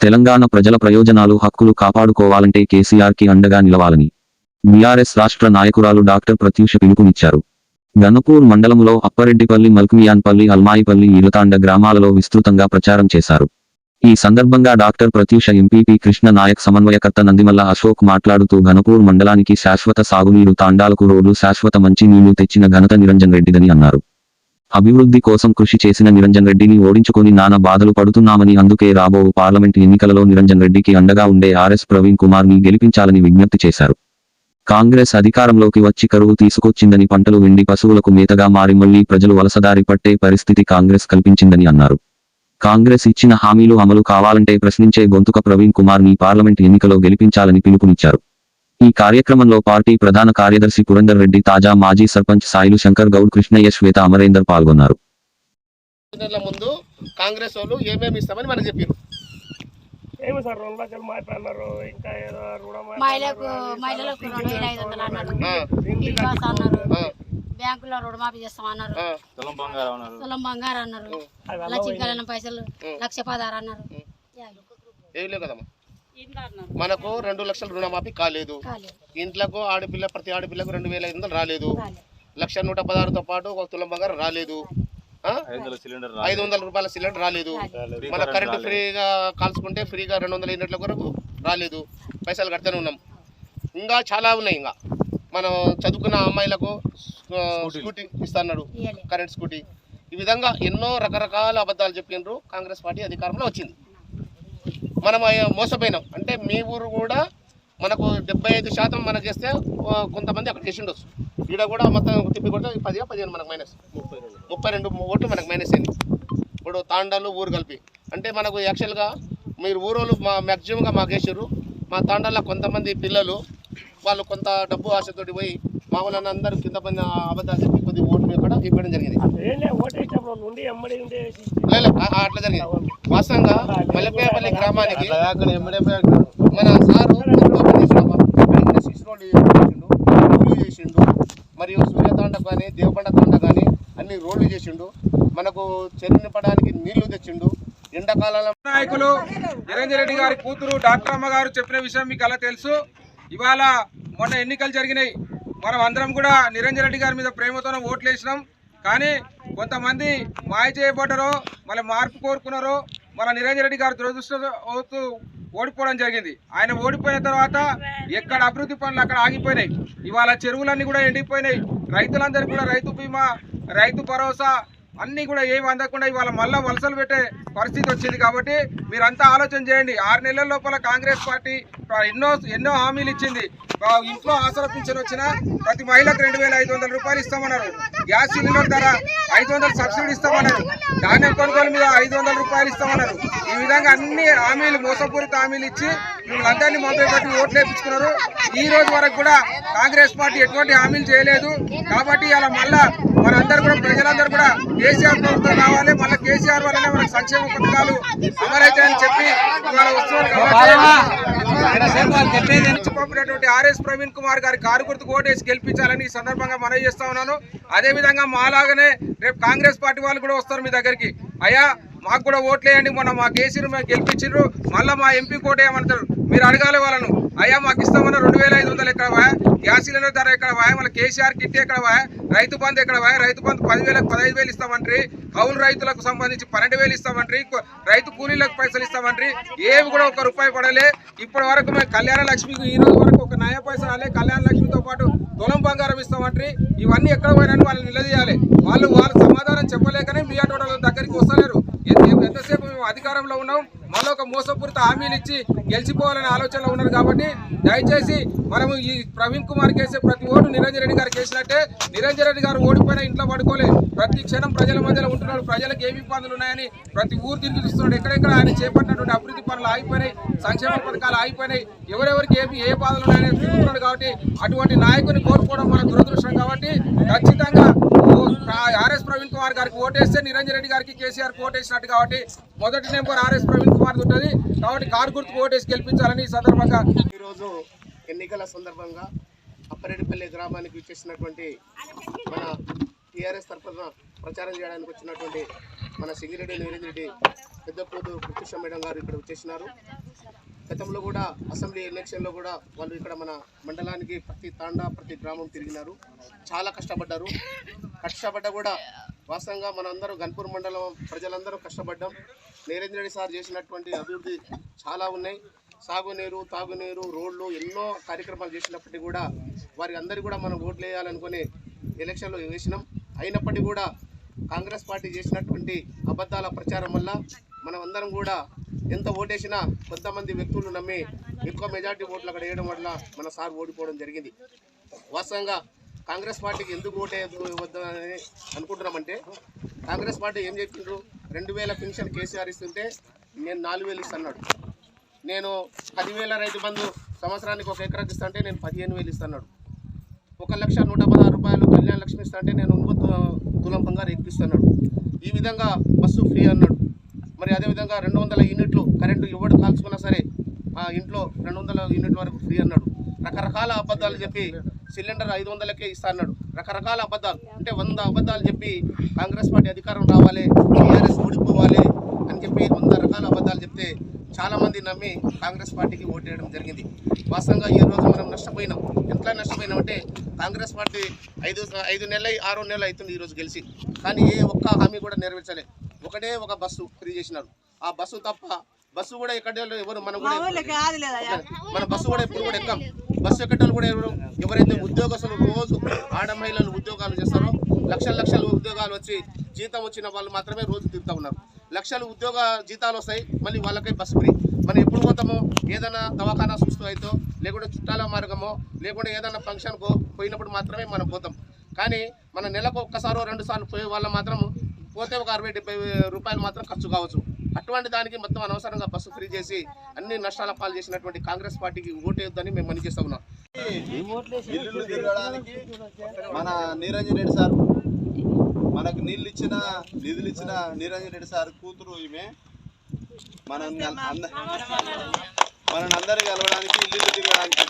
తెలంగాణ ప్రజల ప్రయోజనాలు హక్కులు కాపాడుకోవాలంటే కేసీఆర్కి అండగా నిలవాలని బీఆర్ఎస్ రాష్ట్ర నాయకురాలు డాక్టర్ ప్రత్యూష పిలుపునిచ్చారు. గణపూర్ మండలంలో అప్పరెడ్డిపల్లి మల్కుమియాన్పల్లి అల్మాయిపల్లి ఇరుతాండ గ్రామాలలో విస్తృతంగా ప్రచారం చేశారు. ఈ సందర్భంగా డాక్టర్ ప్రత్యూష ఎంపీపీ కృష్ణ నాయక్ సమన్వయకర్త నందిమల్ల అశోక్ మాట్లాడుతూ ఘనపూర్ మండలానికి శాశ్వత సాగునీరు తాండాలకు రోడ్లు శాశ్వత మంచినీళ్ళు తెచ్చిన ఘనత నిరంజన్ రెడ్డిదని అన్నారు. అభివృద్ధి కోసం కృషి చేసిన నిరంజన్ రెడ్డిని ఓడించుకొని నానా బాధలు పడుతున్నామని అందుకే రాబో పార్లమెంట్ ఎన్నికలలో నిరంజన్ రెడ్డికి అండగా ఉండే ఆర్ఎస్ ప్రవీణ్ కుమార్ని గెలిపించాలని విజ్ఞప్తి చేశారు. కాంగ్రెస్ అధికారంలోకి వచ్చి కరువు తీసుకొచ్చిందని పంటలు వెండి పశువులకు మేతగా మారి మళ్ళీ ప్రజలు వలసదారి పట్టే పరిస్థితి కాంగ్రెస్ కల్పించిందని అన్నారు. కాంగ్రెస్ ఇచ్చిన హామీలు అమలు కావాలంటే ప్రశ్నించే గొంతుక ప్రవీణ్ కుమార్ని పార్లమెంట్ ఎన్నికలో గెలిపించాలని పిలుపునిచ్చారు. ఈ కార్యక్రమంలో పార్టీ ప్రధాన కార్యదర్శి పురందర్ రెడ్డి తాజా మాజీ సర్పంచ్ సాయిలు శంకర్ గౌడ్ కృష్ణయ్య శ్వేత అమరేందర్ పాల్గొన్నారు. ముందు కాంగ్రెస్ వాళ్ళు ఏమేమి ఇస్తామని మనకు చెప్పారు ఏమి సార్ రెండు లక్షలు మాపి అన్నారు ఇంకా ఏదో రుణమాఫీ మహిళలకు మహిళలకు రెండు వేల ఐదు వందలు అన్నారు. ఆ, ఫ్రీ బస్ అన్నారు. ఆ, బ్యాంకులో రుణమాఫీ చేస్తామన్నారు. తులం బంగారం అన్నారు. లక్ష పైసలు లక్ష పదహారు అన్నారు. మనకు రెండు లక్షల రుణమాఫీ కాలేదు. ఇంట్లకు ఆడపిల్ల ప్రతి ఆడపిల్లకు రెండు వేల ఐదు వందలు రాలేదు. లక్ష నూట పదహారుతో పాటు ఒక తులం బంగారం రాలేదు? ఐదు వందల రూపాయల సిలిండర్ రాలేదు. మన కరెంటు ఫ్రీగా కాల్చుకుంటే ఫ్రీగా రెండు వందల యూనిట్ల వరకు రాలేదు. పైసలు కడుతూనే ఉన్నాం. ఇంకా చాలా ఉన్నాయి ఇంకా. మనం చదువుకున్న అమ్మాయిలకు స్కూటీ. ఇస్తాడు కరెంట్ స్కూటీ. ఈ విధంగా ఎన్నో రకరకాల అబద్ధాలు చెప్పిండ్రు కాంగ్రెస్ పార్టీ అధికారంలో వచ్చింది. మనం మోసపోయినాం. అంటే మీ ఊరు కూడా మనకు డెబ్బై ఐదు శాతం మనకిస్తే కొంతమంది అక్కడ చేసిండొచ్చు. ఈడ కూడా మొత్తం తిప్పి కొడితే పదిగా పదిహేను మనకు మైనస్ ముప్పై రెండు. ఓట్లు మనకు మైనస్ అయింది ఇప్పుడు తాండాలు ఊరు కలిపి. అంటే మనకు యాక్చువల్గా మీరు ఊరోళ్ళు మా మ్యాక్సిమంగా మాకు వేసారు మా తాండాల్లో కొంతమంది పిల్లలు వాళ్ళు కొంత డబ్బు ఆశతోటి పోయి మా వాళ్ళని అందరూ కింద పని అబద్ధాలు చెప్పి కొద్ది ఓట్లు కూడా ఇవ్వడం జరిగింది. అట్లా జరిగింది. వాస్తవంగా మల్లెపేపల్లి గ్రామానికి మన సారు చేసిండు. చేసిండు రోడ్లు చేసిండు మరియు సూర్యతాండ కానీ దేవబండ తాండ కానీ అన్ని రోడ్లు చేసిండు. మనకు చెరువు నింపడానికి నీళ్ళు తెచ్చిండు. ఎండాకాలంలో నాయకులు నిరంజన్ రెడ్డి గారి కూతురు డాక్టర్ అమ్మ గారు చెప్పిన విషయం మీకు అలా తెలుసు. ఇవాళ మొన్న ఎన్నికలు జరిగినాయి. మనం అందరం కూడా నిరంజన్ రెడ్డి గారి మీద ప్రేమతోనే ఓట్లు వేసినాం. కానీ కొంతమంది మాయ చేయబడ్డారో మళ్ళీ మార్పు కోరుకున్నారో మళ్ళీ నిరంజన్ రెడ్డి గారు దురదృష్టవత్తు ఓడిపోవడం జరిగింది. ఆయన ఓడిపోయిన తర్వాత ఎక్కడ అభివృద్ధి పనులు అక్కడ ఆగిపోయినాయి. ఇవాళ చెరువులన్నీ కూడా ఎండిపోయినాయి. రైతులందరికీ కూడా రైతు బీమా రైతు భరోసా అన్నీ కూడా ఏమి అందకుండా ఇవాళ మళ్ళీ వలసలు పెట్టే పరిస్థితి వచ్చింది కాబట్టి మీరంతా ఆలోచన చేయండి. ఆరు నెలల లోపల కాంగ్రెస్ పార్టీ ఎన్నో ఎన్నో హామీలు ఇచ్చింది. ఇంట్లో ఆసర పింఛన్ వచ్చిన ప్రతి మహిళకు రెండు వేల ఐదు వందల రూపాయలు ఇస్తామన్నారు. గ్యాస్ సిలిండర్ ధర ఐదు వందలు సబ్సిడీ ఇస్తామన్నారు. ధాన్యం కొనుగోలు మీద ఐదు వందల రూపాయలు ఇస్తామన్నారు. ఈ విధంగా అన్ని హామీలు మోసపూరిత హామీలు ఇచ్చి మిమ్మల్ని అందరినీ మొదలుపెట్టి ఓట్లు వేయించుకున్నారు. ఈ రోజు వరకు కూడా కాంగ్రెస్ పార్టీ ఎటువంటి హామీలు చేయలేదు. కాబట్టి ఇలా మళ్ళా మనందరూ కూడా ప్రజలందరూ కూడా కేసీఆర్ ప్రభుత్వం రావాలి. మళ్ళీ కేసీఆర్ వల్లనే మనకు సంక్షేమ పథకాలు అమలవుతాయని చెప్పి ఇవాళ వస్తున్నారు పంపినటువంటి ఆర్ఎస్ ప్రవీణ్ కుమార్ గారి కారు గుర్తు ఓటేసి గెలిపించాలని ఈ సందర్భంగా మనవి చేస్తా ఉన్నాను. అదే విధంగా మాలాగానే రేపు కాంగ్రెస్ పార్టీ వాళ్ళు కూడా వస్తారు మీ దగ్గరికి. అయ్యా మాకు కూడా ఓట్లేయండి. మొన్న మా కేసీని మేము గెలిపించారు మళ్ళీ మా ఎంపీ కోట ఏమంటారు మీరు అడగాలి వాళ్ళను అయ్యా మాకు ఇస్తామన్న రెండు వేల ఐదు వందలు ఎక్కడ వా గ్యాస్ సిలిండర్ ధర ఎక్కడ వా మళ్ళీ కేసీఆర్ కిట్ ఎక్కడ వా రైతు బంధు ఎక్కడ వా రైతు బంధు పదివేలకు పదహైదు వేలు ఇస్తామంట్రి. కౌలు రైతులకు సంబంధించి పన్నెండు వేలు ఇస్తామంట్రి. రైతు కూలీలకు పైసలు ఇస్తామంట్రి. ఏవి కూడా ఒక రూపాయి పడలే. ఇప్పటి వరకు మేము కళ్యాణ లక్ష్మికి ఈ రోజు వరకు ఒక నయ పైసలు రాలే. కళ్యాణ లక్ష్మితో పాటు తులం బంగారం ఇస్తామంట్రి. ఇవన్నీ ఎక్కడ పోయినని వాళ్ళని నిలదీయాలి. వాళ్ళు వాళ్ళు సమాధానం చెప్పలేకనే మీ ఆటో దగ్గరికి వస్తలేరు. మేము ఎంతసేపు మేము అధికారంలో ఉన్నాం? మళ్ళీ ఒక మోసపూరిత హామీలు ఇచ్చి గెలిచిపోవాలనే ఆలోచనలో ఉన్నారు కాబట్టి దయచేసి మనము ఈ ప్రవీణ్ కుమార్ కేసే ప్రతి ఓటు నిరంజన్ రెడ్డి గారికి వేసినట్టే నిరంజన్ రెడ్డి గారు ఓడిపోయినా ఇంట్లో పడుకోలే ప్రతి క్షణం ప్రజల మధ్యలో ఉంటున్నాడు. ప్రజలకు ఏమి ఇబ్బందులు ఉన్నాయని ప్రతి ఊరు తిరిగి చూస్తున్నాడు. ఎక్కడెక్కడ ఆయన చేపట్టినటువంటి అభివృద్ధి పనులు ఆగిపోయినాయి. సంక్షేమ పథకాలు ఆగిపోయినాయి. ఎవరెవరికి ఏమి ఏ బాధలు ఉన్నాయని తిరుగుతున్నాడు కాబట్టి అటువంటి నాయకుని కోరుకోవడం మన దురదృష్టం కాబట్టి ఖచ్చితంగా ఆర్ఎస్ ప్రవీణ్ కుమార్ గారికి ఓటేస్తే నిరంజన్ రెడ్డి గారికి కేసీఆర్ ఓటేసినట్టు కాబట్టి మొదటి నెంబర్ ఆర్ఎస్ ప్రవీణ్ కుమార్ ఉంటుంది. కాబట్టి కారు గుర్తుకు ఓటేసి గెలిపించాలని ఈ సందర్భంగా ఈరోజు ఎన్నికల సందర్భంగా అప్పరెడ్డిపల్లి గ్రామానికి వచ్చేసినటువంటి మన టీఆర్ఎస్ తరఫున ప్రచారం చేయడానికి వచ్చినటువంటి మన సింగిరెడ్డి నిరంజన్ రెడ్డి పెద్ద కూతురు మేడం గారు ఇక్కడ వచ్చేసినారు. గతంలో కూడా అసెంబ్లీ ఎలక్షన్లో కూడా వాళ్ళు ఇక్కడ మన మండలానికి ప్రతి తాండా ప్రతి గ్రామం తిరిగినారు. చాలా కష్టపడ్డారు. కష్టపడ్డ కూడా వాస్తవంగా మనందరూ గన్పూర్ మండలం ప్రజలందరూ కష్టపడ్డాం. నరేంద్ర రెడ్డి సార్ చేసినటువంటి అభివృద్ధి చాలా ఉన్నాయి. సాగునీరు తాగునీరు రోడ్లు ఎన్నో కార్యక్రమాలు చేసినప్పటికీ కూడా వారి అందరికీ కూడా మనం ఓట్లు వేయాలనుకుని ఎలక్షన్లో వేసినాం. అయినప్పటికీ కూడా కాంగ్రెస్ పార్టీ చేసినటువంటి అబద్ధాల ప్రచారం వల్ల మనం అందరం కూడా ఎంత ఓటేసినా కొంతమంది వ్యక్తులు నమ్మి ఎక్కువ మెజార్టీ ఓట్లు అక్కడ వేయడం వల్ల మన సార్ ఓడిపోవడం జరిగింది. వాస్తవంగా కాంగ్రెస్ పార్టీకి ఎందుకు ఓటేయవద్దని అనుకుంటున్నామంటే కాంగ్రెస్ పార్టీ ఏం చెప్పిండ్రు? రెండు వేల పెన్షన్ కేసీఆర్ ఇస్తుంటే నేను నాలుగు వేలు ఇస్తున్నాడు. నేను పదివేల రైతు బంధు సంవత్సరానికి ఒక ఎకరాకి ఇస్తా అంటే నేను పదిహేను వేలు ఇస్తున్నాడు. ఒక లక్ష నూట పదహారు రూపాయలు కళ్యాణ లక్ష్మి ఇస్తా అంటే నేను ఇంకో తులం బంగారు ఎక్కిస్తున్నాడు. ఈ విధంగా బస్సు ఫ్రీ అన్నాడు. మరి అదేవిధంగా రెండు వందల యూనిట్లు కరెంటు ఎవడు కాల్చుకున్నా సరే ఆ ఇంట్లో రెండు వందల యూనిట్ల వరకు ఫ్రీ అన్నాడు. రకరకాల అబద్ధాలు చెప్పి సిలిండర్ ఐదు వందలకే ఇస్తా అన్నాడు. రకరకాల అబద్ధాలు అంటే వంద అబద్ధాలు చెప్పి కాంగ్రెస్ పార్టీ అధికారం రావాలి టీఆర్ఎస్ ఓడిపోవాలి అని చెప్పి వంద రకాల అబద్ధాలు చెప్తే చాలామంది నమ్మి కాంగ్రెస్ పార్టీకి ఓటేయడం జరిగింది. వాస్తవంగా ఈ రోజు మనం నష్టపోయినాం. ఎట్లా నష్టపోయినామంటే కాంగ్రెస్ పార్టీ ఐదు ఐదు నెలలు ఆరు నెలలు అవుతుంది ఈరోజు గెలిచి. కానీ ఏ ఒక్క హామీ కూడా నెరవేర్చలేదు ఒకటే ఒక బస్సు ఫ్రీ చేసినారు. ఆ బస్సు తప్ప బస్సు కూడా ఎక్కడ ఎవరు మనం కూడా మన బస్సు కూడా ఎప్పుడు కూడా ఎక్కం. బస్సు ఎక్కటోళ్ళు కూడా ఎవరు ఎవరైతే ఉద్యోగస్తులు రోజు ఆడ మహిళలు ఉద్యోగాలు చేస్తారో లక్షల లక్షల ఉద్యోగాలు వచ్చి జీతం వచ్చిన వాళ్ళు మాత్రమే రోజు తిరుగుతూ ఉన్నారు. లక్షలు ఉద్యోగ జీతాలు వస్తాయి మళ్ళీ వాళ్ళకై బస్సు ఫ్రీ. మనం ఎప్పుడు పోతామో ఏదైనా దవాఖానా చూస్తూ అయితే లేకుంటే చుట్టాల మార్గమో లేకుంటే ఏదైనా ఫంక్షన్ పోయినప్పుడు మాత్రమే మనం పోతాం. కానీ మన నెలకు ఒక్కసారో రెండు సార్లు పోయే వాళ్ళ మాత్రం పోతే ఒక అరవై డెబ్బై రూపాయలు మాత్రం ఖర్చు కావచ్చు. అటువంటి దానికి మొత్తం అనవసరంగా బస్సు ఫ్రీ చేసి అన్ని నష్టాల పాలు చేసినటువంటి కాంగ్రెస్ పార్టీకి ఓటేద్దని మేము మని చేస్తా ఉన్నాం. ఇల్లు తిరగడానికి మన నీరంజన్ రెడ్డి సార్ మనకు నీళ్ళు ఇచ్చిన నిధులు ఇచ్చిన నీరంజన్ రెడ్డి సార్ కూతురు ఈమె. మన మన అందరు కలవడానికి ఇల్లు తిరగడానికి.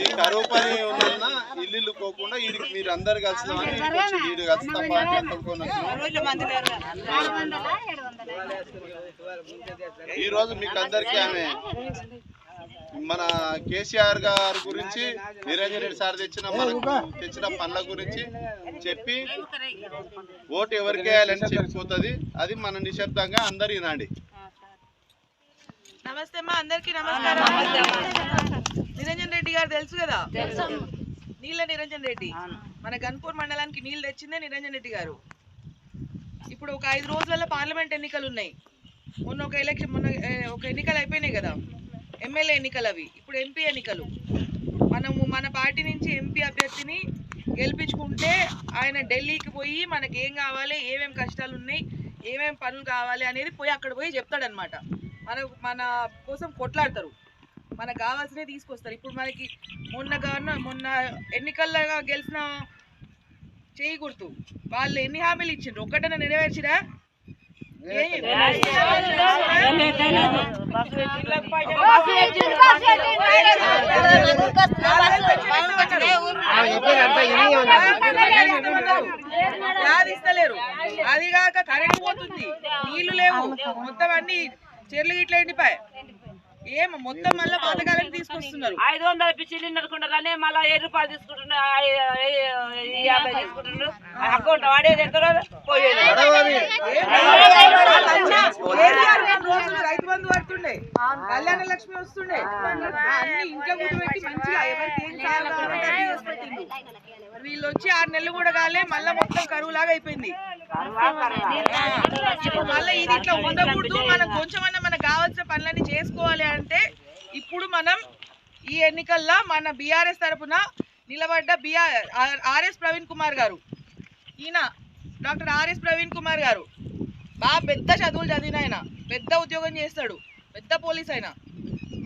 ఈ కరువు పని ఉన్న ఇల్లు పోకుండా వీడికి మీరు అందరు వచ్చి వీడు కలిసి ఈ రోజు మీకు అందరికీ ఆమె మన కేసీఆర్ గారి గురించి నిరంజన్ రెడ్డి సార్ తెచ్చిన మనకు తెచ్చిన పనుల గురించి చెప్పి ఓటు ఎవరికి వేయాలని చెప్పిపోతుంది. అది మన నిశ్శబ్దంగా అందరు వినండి. నమస్తే అమ్మా అందరికి నమస్కారం. నిరంజన్ రెడ్డి గారు తెలుసు కదా? నీళ్ళ నిరంజన్ రెడ్డి. మన గన్పూర్ మండలానికి నీళ్ళు తెచ్చిందే నిరంజన్ రెడ్డి గారు. ఇప్పుడు ఒక ఐదు రోజుల పార్లమెంట్ ఎన్నికలు ఉన్నాయి. మొన్న ఒక ఎలక్షన్ మొన్న ఒక ఎన్నికలు అయిపోయినాయి కదా. ఎమ్మెల్యే ఎన్నికలు అవి. ఇప్పుడు ఎంపీ ఎన్నికలు. మనము మన పార్టీ నుంచి ఎంపీ అభ్యర్థిని గెలిపించుకుంటే ఆయన ఢిల్లీకి పోయి మనకి ఏం కావాలి ఏమేం కష్టాలు ఉన్నాయి ఏమేం పనులు కావాలి అనేది పోయి అక్కడ పోయి చెప్తాడనమాట మన మన కోసం కొట్లాడతారు. మనకు కావాల్సినవి తీసుకొస్తారు. ఇప్పుడు మనకి మొన్న గవర్నర్ మొన్న ఎన్నికల్లో గెలిచిన చేయి గుర్తు. వాళ్ళు ఎన్ని హామీలు ఇచ్చిండ్రు? ఒక్కటన్నా నెరవేర్చిరా? ఏం? అది కాక కరెంట్ పోతుంది. నీళ్ళు లేవు. మొత్తం అన్ని చెర్లు గిట్ల ఎండిపోయి ఏం మొత్తం మళ్ళీ తీసుకొస్తున్నారు. ఐదు వందల సిలిండర్ కుంటారని మళ్ళీ ఏడు రూపాయలు తీసుకుంటున్నారు యాభై అకౌంట్ వాడేది ఎంత పోయేది కేసీఆర్ గారు రోజులు రైతు బంధు పడుతుండే కళ్యాణ లక్ష్మి వస్తుండే అన్ని ఇంట్లో కూర్చోబెట్టి మంచిగా ఎవరికి ఏం కావాలో వీళ్ళు వచ్చి ఆరు నెలలు కూడా కాలే మళ్ళీ మొత్తం కరువు లాగా అయిపోయింది మళ్ళీ ఇది ఇట్లా ఉండకూడదు మనం కొంచెమన్నా మనకు కావాల్సిన పనులన్నీ చేసుకోవాలి అంటే ఇప్పుడు మనం ఈ ఎన్నికల్లో మన బీఆర్ఎస్ తరఫున నిలబడ్డ బిఆర్ ఆర్ఎస్ ప్రవీణ్ కుమార్ గారు. ఈయన డాక్టర్ ఆర్ఎస్ ప్రవీణ్ కుమార్ గారు. బాగా పెద్ద చదువులు చదివిన ఆయన పెద్ద ఉద్యోగం చేస్తాడు పెద్ద పోలీస్ ఆయన.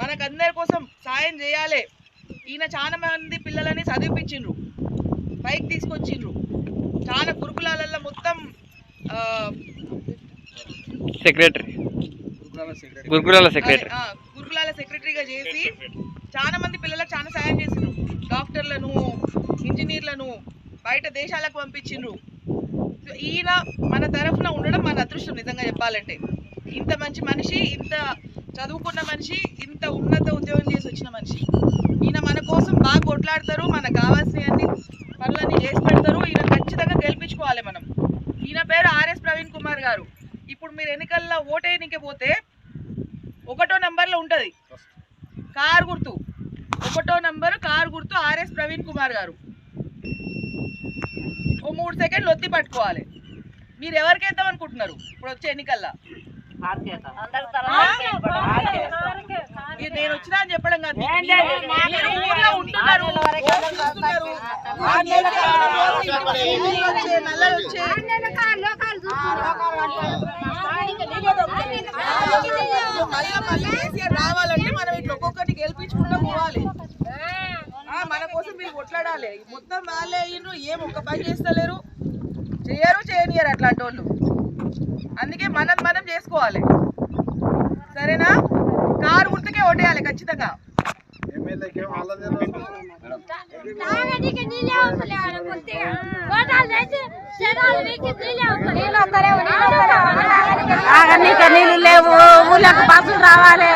మనకందరి కోసం సాయం చేయాలి. ఈయన చాలా మంది పిల్లలని చదివిపించిండ్రు. పైకి తీసుకొచ్చిండ్రు. చాలా గురుకులాలలో మొత్తం ఆ, సెక్రటరీ. గురుకులాల సెక్రటరీ. గురుకులాల సెక్రటరీగా చేసి చాలా మంది పిల్లలకు చాలా సాయం చేసిండ్రు. డాక్టర్లను ఇంజనీర్లను బయట దేశాలకు పంపించిండ్రు. సో ఈయన మన తరఫున ఉండడం మన అదృష్టం నిజంగా చెప్పాలంటే. ఇంత మంచి మనిషి ఇంత చదువుకున్న మనిషి ఇంత ఉన్నత ఉద్యోగం చేసి వచ్చిన మనిషి. ఈయన మన కోసం బాగా కొట్లాడతారు మనకు కావాల్సినవన్నీ పనులన్నీ చేసి పెడతారు. ఈయన ఖచ్చితంగా గెలిపించుకోవాలి మనం. ఈయన పేరు ఆర్ఎస్ ప్రవీణ్ కుమార్ గారు. ఇప్పుడు మీరు ఎన్నికల్లో ఓటేయనికే పోతే ఒకటో నంబర్లో ఉంటుంది. కార్ గుర్తు. ఒకటో నంబర్ కార్ గుర్తు ఆర్ఎస్ ప్రవీణ్ కుమార్ గారు. ఓ మూడు సెకండ్లు ఒత్తి పట్టుకోవాలి. మీరు ఎవరికి వేద్దాం అనుకుంటున్నారు? ఇప్పుడు వచ్చే ఎన్నికల్లో? నేను వచ్చినా అని చెప్పడం కాదు. ఊర్లో ఉంటున్నారు. మళ్ళా మళ్ళీ కేసీఆర్ రావాలంటే మనం ఇట్లా ఒక్కొక్కటి గెలిపించుకుంటూ పోవాలి. ఆ, మన కోసం మీరు కొట్లాడాలి. మొత్తం వాళ్ళే అయ్యిండ్రు. ఏం ఒక్క పని చేస్తలేరు. చేయరు చేయనియరు అట్లాంటి వాళ్ళు అందుకే మనం మనం చేసుకోవాలి. సరేనా? ఓటేయాలి ఖచ్చితంగా. నీకు నీళ్ళు లేవు. ఊళ్ళకు బస్సులు రావాలి.